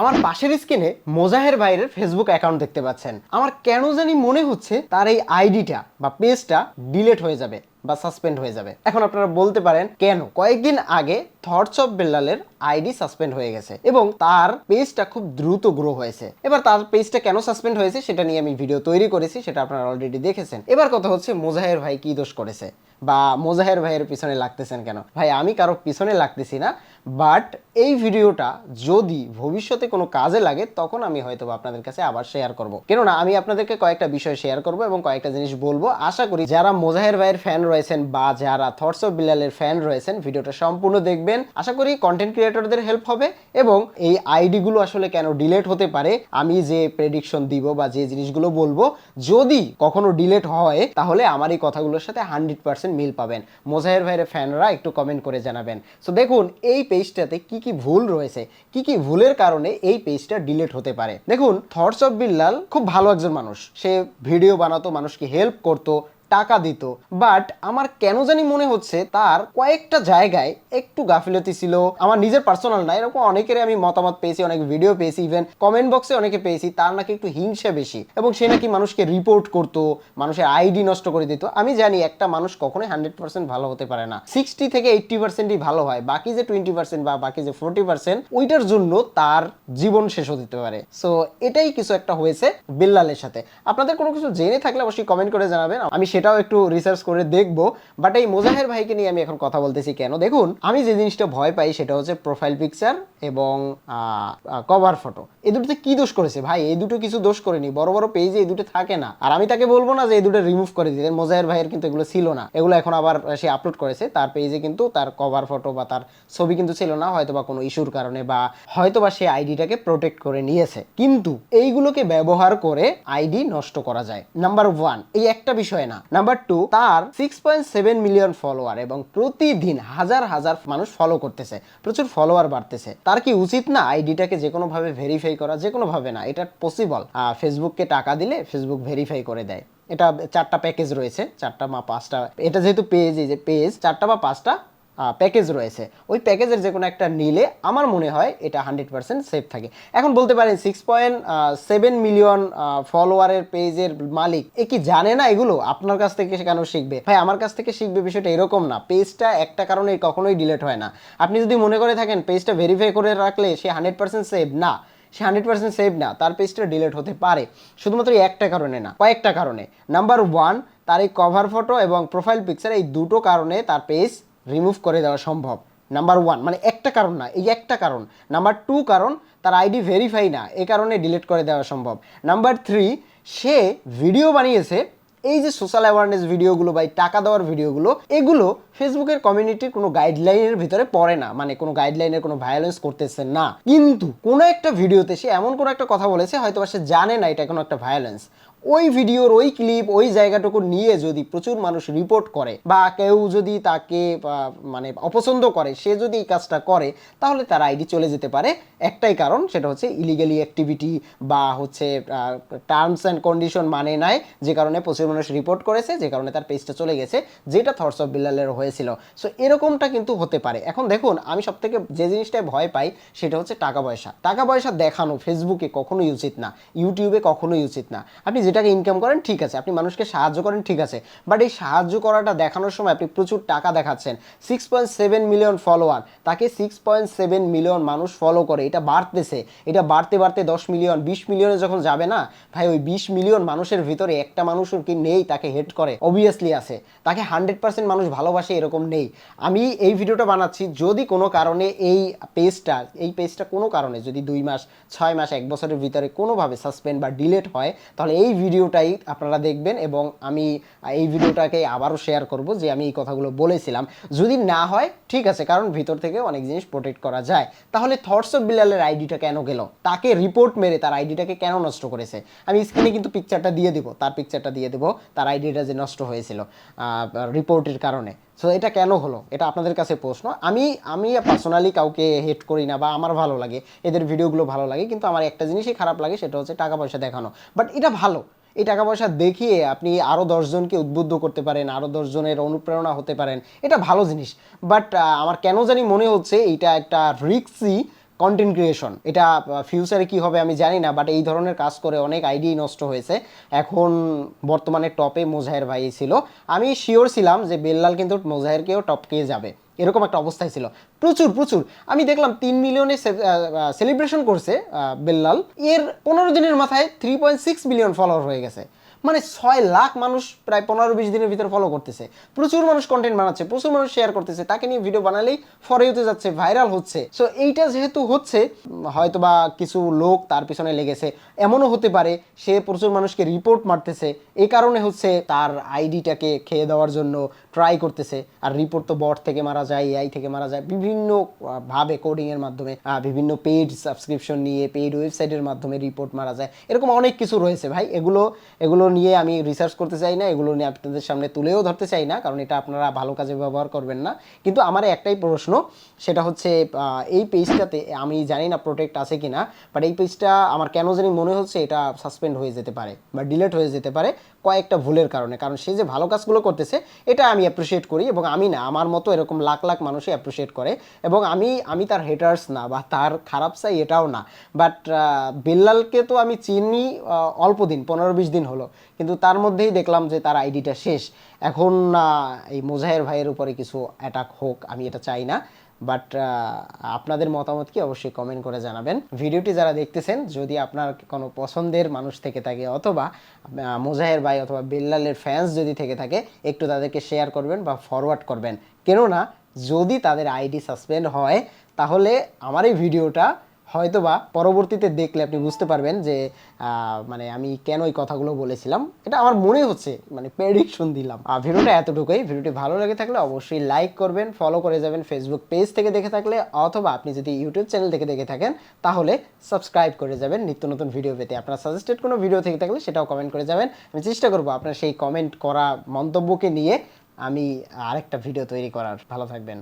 আমার পাশের স্ক্রিনে মোজাহের ভাইয়ের ফেসবুক অ্যাকাউন্ট দেখতে পাচ্ছেন। আমার কেন জানি মনে হচ্ছে তার এই আইডিটা বা পেজটা ডিলেট হয়ে যাবে। বা সাসপেন্ড হয়ে যাবে। এখন আপনারা বলতে পারেন, কেন? কয়েকদিন আগে থটস অফ বেল্লালের আইডি সাসপেন্ড হয়ে গেছে এবং তার পেজটা খুব দ্রুত গ্রো হয়েছে। এবার তার পেজটা কেন সাসপেন্ড হয়েছে সেটা নিয়ে আমি ভিডিও তৈরি করেছি, সেটা আপনারা অলরেডি দেখেছেন। এবার কথা হচ্ছে মোজাহের ভাই কি দোষ করেছে বা মোজাহের ভাইয়ের পিছনে লাগতেছেন কেন? ভাই, আমি কারও পিছনে লাগতেছি না বাট এই ভিডিওটা যদি ভবিষ্যতে কোনো কাজে লাগে, তখন আমি হয়তো আপনাদের কাছে আবার শেয়ার করব। কেননা, আমি আপনাদেরকে কয়েকটা বিষয় শেয়ার করব এবং কয়েকটা জিনিস বলব। আশা করি যারা মোজাহের ভাইয়ের ফ্যান রয়েছেন বা যারা থটস অফ বিলালের ফ্যান রয়েছেন। ভিডিওটা সম্পূর্ণ দেখবেন। আশা করি কন্টেন্ট ক্রিয়েটরদের হেল্প হবে এবং এই আইডিগুলো আসলে কেন ডিলেট হতে পারে, আমি যে প্রেডিকশন দিব বা যে জিনিসগুলো বলব, যদি কখনো ডিলেট হয়, তাহলে আমার এই কথাগুলোর সাথে হান্ড্রেড পার্সেন্ট মিল পাবেন। মোজাহের ভাইয়ের ফ্যানরা একটু কমেন্ট করে জানাবেন। সো দেখুন, এই পেজটাতে কি কি ভুল রয়েছে, কি কি ভুলের কারণে এই পেজটা ডিলেট হতে পারে। দেখুন থটস অফ বিল্লাল খুব ভালো একজন মানুষ। সে ভিডিও বানাতো, মানুষকে হেল্প করতো টাকা দিত। বাট আমার কেন জানি মনে হচ্ছে তার কয়েকটা জায়গায় একটু গাফিলতি ছিল। আমার নিজের পার্সোনাল না, এরকম অনেকের আমি মতামত পেয়েছি, অনেক ভিডিও পেয়েছি ইভেন কমেন্ট বক্সে অনেকে পেয়েছি, তার নাকি একটু হিংসা বেশি। এবং সে নাকি মানুষকে রিপোর্ট করতো, মানুষের আইডি নষ্ট করে দিত। আমি জানি একটা মানুষ কখনোই হান্ড্রেড পার্সেন্ট ভালো হতে পারে না। সিক্সটি থেকে এইট্টি পার্সেন্টই ভালো হয়, বাকি যে টোয়েন্টি পার্সেন্ট বা বাকি যে ফোর্টি পার্সেন্ট ওইটার জন্য তার জীবন শেষ হতে পারে। সো এটাই কিছু একটা হয়েছে বিল্লালের সাথে। আপনাদের কোনো কিছু জেনে থাকলে অবশ্যই কমেন্ট করে জানাবেন। আমি সেটাও একটু রিসার্চ করে দেখব। বাট এই মোজাহের ভাইকে নিয়ে আমি এখন কথা বলতেছি কেন? দেখুন, আমি যে জিনিসটা ভয় পাই সেটা হচ্ছে প্রোফাইল পিকচার এবং কভার ফটো এই দুটোতে কি দোষ করেছে? ভাই, এই দুটো কিছু দোষ করেনি। বড় বড় পেজে এই দুটো থাকে না। আর আমি তাকে বলব না যে এই দুটো রিমুভ করে দিলেন মোজাহের ভাইয়ের কিন্তু এগুলো ছিল না। এগুলো এখন আবার সে আপলোড করেছে। তার পেজে কিন্তু তার কভার ফটো বা তার ছবি কিন্তু ছিল না হয়তো বা কোনো ইস্যুর কারণে বা হয়তো বা সে আইডিটাকে প্রোটেক্ট করে নিয়েছে। কিন্তু এইগুলোকে ব্যবহার করে আইডি নষ্ট করা যায়। নাম্বার ওয়ান এই একটা বিষয় না। নাম্বার টু তার six point seven million follower এবং প্রতিদিন হাজার হাজার মানুষ ফলো করতেছে, প্রচুর ফলোয়ার বাড়তেছে। তার কি উচিত না আইডিটাকে যে কোনো ভাবে ভেরিফাই করা? যে কোনো ভাবে না, এটা পসিবল ফেসবুককে টাকা দিলে ফেসবুক ভেরিফাই করে দেয়। এটা চারটা প্যাকেজ রয়েছে, চারটা বা পাঁচটা। এটা যেহেতু পেজ এই যে পেজ চারটা বা পাঁচটা প্যাকেজ রয়েছে। ওই প্যাকেজের যে কোনো একটা নিলে আমার মনে হয় এটা হান্ড্রেড পার্সেন্ট সেফ থাকে। এখন বলতে পারেন সিক্স পয়েন্ট সেভেন মিলিয়ন ফলোয়ারের পেজের মালিক, এ কি জানে না এগুলো? আপনার কাছ থেকে কেন শিখবে? ভাই, আমার কাছ থেকে শিখবে বিষয়টা এরকম না। পেজটা একটা কারণে কখনোই ডিলেট হয় না। আপনি যদি মনে করে থাকেন পেজটা ভেরিফাই করে রাখলে সে হান্ড্রেড পার্সেন্ট সেভ না। সে হান্ড্রেড পার্সেন্ট সেভ না, তার পেজটা ডিলেট হতে পারে। শুধুমাত্র একটা কারণে না, কয়েকটা কারণে। নাম্বার ওয়ান তার এই কভার ফটো এবং প্রোফাইল পিকচার এই দুটো কারণে তার পেজ রিমুভ করে দেওয়া সম্ভব। নাম্বার ওয়ান মানে একটা কারণ না, এই একটা কারণ। নাম্বার টু কারণ, তার আইডি ভেরিফাই না, এ কারণে ডিলিট করে দেওয়া সম্ভব। নাম্বার থ্রি সে ভিডিও বানিয়েছে, এই যে সোশ্যাল অ্যাওয়ারনেস ভিডিওগুলো বা টাকা দেওয়ার ভিডিওগুলো এগুলো ফেসবুকের কমিউনিটির কোনো গাইডলাইনের ভিতরে পড়ে না মানে কোনো গাইডলাইনের কোনো ভায়োলেন্স করতেছে না। কিন্তু কোনো একটা ভিডিওতে সে এমন কোনো একটা কথা বলেছে হয়তো সে জানে না এটা কোনো একটা ভায়োলেন্স ওই ভিডিওর ওই ক্লিপ ওই জায়গাটুকু নিয়ে যদি প্রচুর মানুষ রিপোর্ট করে বা কেউ যদি তাকে মানে অপছন্দ করে, সে যদি এই কাজটা করে, তাহলে তার আইডি চলে যেতে পারে। একটাই কারণ, সেটা হচ্ছে ইলিগালি অ্যাক্টিভিটি বা হচ্ছে টার্মস অ্যান্ড কন্ডিশন মানে নাই, যে কারণে প্রচুর মানুষ রিপোর্ট করেছে, যে কারণে তার পেজটা চলে গেছে, যেটা থর্স অফ বিল্লালের হয়েছিল। সো এরকমটা কিন্তু হতে পারে। এখন দেখুন, আমি সব থেকে যে জিনিসটায় ভয় পাই, সেটা হচ্ছে টাকা পয়সা। টাকা পয়সা দেখানো ফেসবুকে কখনোই উচিত না ইউটিউবে কখনোই উচিত না। আপনি যেটাকে ইনকাম করেন, ঠিক আছে। আপনি মানুষকে সাহায্য করেন, ঠিক আছে। বাট এই সাহায্য করাটা দেখানোর সময় আপনি প্রচুর টাকা দেখাচ্ছেন। Six point seven million follower তাকে সিক্স পয়েন্ট সেভেন মিলিয়ন মানুষ ফলো করে। এটা বাড়তেছে। এটা বাড়তে বাড়তে দশ মিলিয়ন বিশ মিলিয়নে যখন যাবে না, ভাই, ওই বিশ মিলিয়ন মানুষের ভিতরে একটা মানুষও কি নেই তাকে হেড করে? অবভিয়াসলি আছে। তাকে হান্ড্রেড পার্সেন্ট মানুষ ভালোবাসে এরকম নেই। আমি এই ভিডিওটা বানাচ্ছি যদি কোনো কারণে এই পেজটা এই পেজটা কোনো কারণে যদি দুই মাস, ছয় মাস, এক বছরের ভিতরে কোনোভাবে সাসপেন্ড বা ডিলেট হয়, তাহলে এই ভিডিওটাই আপনারা দেখবেন এবং আমি এই ভিডিওটাকে আবারও শেয়ার করব যে আমি এই কথাগুলো বলেছিলাম। যদি না হয়, ঠিক আছে, কারণ ভিতর থেকে অনেক জিনিস প্রোটেক্ট করা যায়। তাহলে থটস অফ বিলালের আইডিটা কেন গেল? তাকে রিপোর্ট মেরে তার আইডিটাকে কেন নষ্ট করেছে? আমি স্ক্রিনে কিন্তু পিকচারটা দিয়ে দিব, তার পিকচারটা দিয়ে দেবো, তার আইডিটা যে নষ্ট হয়েছিল রিপোর্টের কারণে। সো এটা কেন হলো? এটা আপনাদের কাছে প্রশ্ন। আমি আমি পার্সোনালি কাউকে হেট করি না বা আমার ভালো লাগে, এদের ভিডিওগুলো ভালো লাগে, কিন্তু আমার একটা জিনিসই খারাপ লাগে, সেটা হচ্ছে টাকা পয়সা দেখানো। বাট এটা ভালো। এই টাকা পয়সা দেখিয়ে আপনি আরও দশজনকে উদ্বুদ্ধ করতে পারেন আরও দশজনের অনুপ্রেরণা হতে পারেন, এটা ভালো জিনিস। বাট আমার কেন জানি মনে হচ্ছে এটা একটা রিক্সি কন্টেন্ট ক্রিয়েশন এটা ফিউচারে কি হবে আমি জানি না বাট এই ধরনের কাজ করে অনেক আইডি নষ্ট হয়েছে। এখন বর্তমানে টপে মোজাহের ভাই ছিল। আমি শিওর ছিলাম যে বেল্লাল কিন্তু মোজাহেরকেও টপকে যাবে। এরকম একটা অবস্থায় ছিল। প্রচুর প্রচুর। আমি দেখলাম তিন মিলিয়নে সেলিব্রেশন করছে বেল্লাল। এর পনেরো দিনের মাথায় three point six million follower হয়ে গেছে। মানে ছয় লাখ মানুষ প্রায় পনেরো বিশ দিনের ভিতরে ফলো করতেছে। প্রচুর মানুষ কন্টেন্ট বানাচ্ছে, প্রচুর মানুষ শেয়ার করতেছে, তাকে নিয়ে ভিডিও বানালেই ফরে হতে যাচ্ছে ভাইরাল হচ্ছে। সো এইটা যেহেতু হচ্ছে হয়তো বা কিছু লোক তার পিছনে লেগেছে, এমনও হতে পারে সে প্রচুর মানুষকে রিপোর্ট মারতেছে এই কারণে হচ্ছে তার আইডিটাকে খেয়ে দেওয়ার জন্য ট্রাই করতেছে। আর রিপোর্ট তো বট থেকে মারা যায় এআই থেকে মারা যায়, বিভিন্ন ভাবে কোডিং এর মাধ্যমে বিভিন্ন পেইড সাবস্ক্রিপশন নিয়ে পেইড ওয়েবসাইটের মাধ্যমে রিপোর্ট মারা যায়, এরকম অনেক কিছু রয়েছে ভাই। এগুলো এগুলো নিয়ে আমি রিসার্চ করতে চাই না, এগুলো নিয়ে আপনাদের সামনে তুলেও ধরতে চাই না, কারণ এটা আপনারা ভালো কাজে ব্যবহার করবেন না। কিন্তু আমার একটাই প্রশ্ন, সেটা হচ্ছে এই পেজটাতে আমি জানি না প্রোটেক্ট আছে কিনা বাট এই পেজটা আমার কেন জানি মনে হচ্ছে এটা সাসপেন্ড হয়ে যেতে পারে বা ডিলেট হয়ে যেতে পারে কয়েকটা ভুলের কারণে। কারণ সে যে ভালো কাজগুলো করতেছে, এটা আমি অ্যাপ্রিসিয়েট করি এবং আমি না, আমার মতো এরকম লাখ লাখ মানুষই অ্যাপ্রিসিয়েট করে এবং আমি আমি তার হেটার্স না বা তার খারাপ চাই এটাও না। বাট বিল্লালকে তো আমি চিনি অল্প দিন, পনেরো বিশ দিন হলো। কিন্তু তার মধ্যেই দেখলাম যে তার আইডিটা শেষ। এখন এই মোজাহের ভাইয়ের উপরে কিছু অ্যাটাক হোক, আমি এটা চাই না। বাট আপনাদের মতামত কি অবশ্যই কমেন্ট করে জানাবেন। ভিডিওটি যারা দেখতেছেন, যদি আপনার কোনো পছন্দের মানুষ থেকে থাকে অথবা মোজাহের ভাই অথবা বিল্লালের ফ্যান্স যদি থেকে থাকে, একটু তাদেরকে শেয়ার করবেন বা ফরওয়ার্ড করবেন। কেননা, যদি তাদের আইডি সাসপেন্ড হয়, তাহলে আমার এই ভিডিওটা হয়তোবা পরবর্তীতে দেখলে আপনি বুঝতে পারবেন যে মানে আমি কেন এই কথাগুলো বলেছিলাম। এটা আমার মনে হচ্ছে মানে প্রেডিকশন দিলাম। আর ভিডিওটা এতটুকুই। ভিডিওটি ভালো লেগে থাকলে অবশ্যই লাইক করবেন ফলো করে যাবেন ফেসবুক পেজ থেকে দেখে থাকলে, অথবা আপনি যদি ইউটিউব চ্যানেল থেকে দেখে থাকেন, তাহলে সাবস্ক্রাইব করে যাবেন। নিত্য নতুন ভিডিও পেতে। আপনার সাজেস্টেড কোনো ভিডিও থেকে থাকলে সেটাও কমেন্ট করে যাবেন। আমি চেষ্টা করব আপনার সেই কমেন্ট করা মন্তব্যকে নিয়ে আমি আরেকটা ভিডিও তৈরি করার। ভালো থাকবেন।